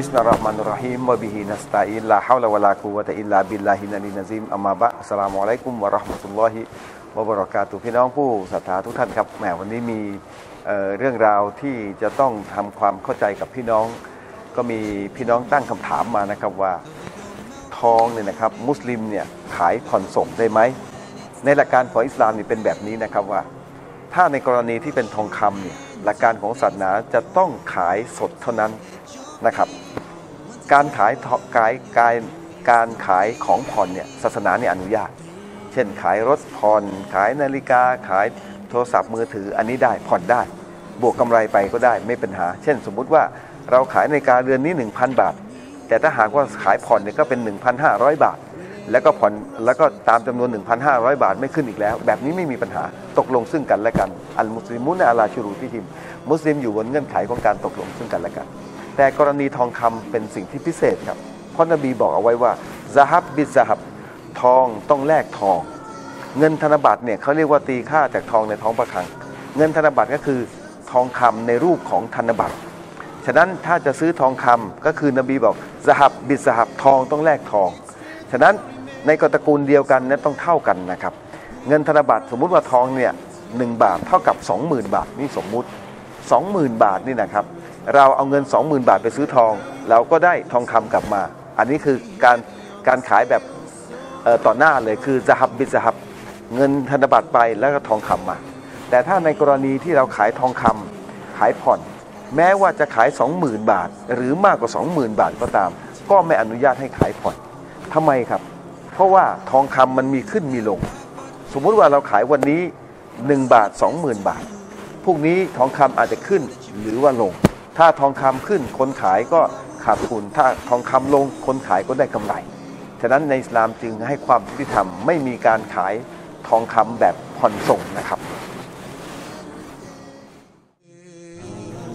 Bismillahirrahmanirrahim wa bihi nasta'in la haula wa la quwwata illa billahi nalil azim amma ba อัสลามุอะลัยกุมวะเราะห์มะตุลลอฮิวะบะเราะกาตุพี่น้องผู้ศรัทธาทุกท่านครับแหมวันนี้มีเรื่องราวที่จะต้องทำความเข้าใจกับพี่น้อง ก็มีพี่น้องตั้งคำถามมานะครับว่าทองเนี่ยนะครับมุสลิมเนี่ยขายผ่อนส่งได้ไหมในหลักการของอิสลามนี่เป็นแบบนี้นะครับว่า ถ้าในกรณีที่เป็นทองคำเนี่ยหลักการของศาสนาจะต้องขายสดเท่านั้นนะครับ การขายขายการการขายของผ่อนเนี่ยศาสนาเนี่ยอนุญาต เช่นขายรถผ่อนขายนาฬิกาขายโทรศัพท์มือถืออันนี้ได้ผ่อนได้ บวกกำไรไปก็ได้ไม่เป็นหา เช่น สมมุติว่าเราขายนาฬิกาเรือนนี้ 1,000 บาท แต่ถ้าหากว่าขายผ่อนเนี่ยก็เป็น 1,500 บาท แล้วก็ผ่อนแล้วก็ตามจำนวน 1,500 บาทไม่ขึ้นอีกแล้ว แบบนี้ไม่มีปัญหาตกลงซึ่งกันและกัน อัลมุสลิมุนอาลาชูรูที่หิม มุสลิมอยู่บนเงื่อนไขของการตกลงซึ่งกันและกัน แต่กรณีทองคำเป็นสิ่งที่พิเศษครับเพราะนบีบอกเอาไว้ว่าซาฮับบิซาฮับทองต้องแลกทอง เงินธนบัตรเนี่ยเขาเรียกว่าตีค่าจากทองในท้องประคัง เงินธนบัตรก็คือ ทองคำในรูปของธนบัตร ฉะนั้นถ้าจะซื้อทองคำก็คือนบีบอกสหับบิดสหับทองต้องแลกทอง ฉะนั้นในกตระกูลเดียวกันนั้นต้องเท่ากันนะครับ เงินธนบัตรสมมุติว่าทองเนี่ยหนึ่งบาทเท่ากับ 20,000 บาทนี่สมมุติ 20,000 บาทนี่นะครับ เราเอาเงิน 20,000 บาทไปซื้อทอง เราก็ได้ทองคำกลับมา อันนี้คือการการขายแบบต่อหน้าเลยคือสหับบิดสหับเงินธนบัตรไปแล้วก็ทองคำมา แต่ถ้าในกรณีที่เราขายทองคำขายผ่อน แม้ว่าจะขาย 20,000 บาท หรือมากกว่า 20,000 บาทก็ตาม ก็ไม่อนุญาตให้ขายผ่อนทำไมครับ เพราะว่าทองคำมันมีขึ้นมีลง สมมุติว่าเราขายวันนี้ 1 บาท 20,000 บาทพรุ่งนี้ทองคำอาจจะขึ้นหรือว่าลง ถ้าทองคำขึ้นคนขายก็ขาดทุน ถ้าทองคำลงคนขายก็ได้กำไร ฉะนั้นในอิสลามจึงให้ความยุติธรรมไม่มีการขายทองคำแบบผ่อนส่งนะครับ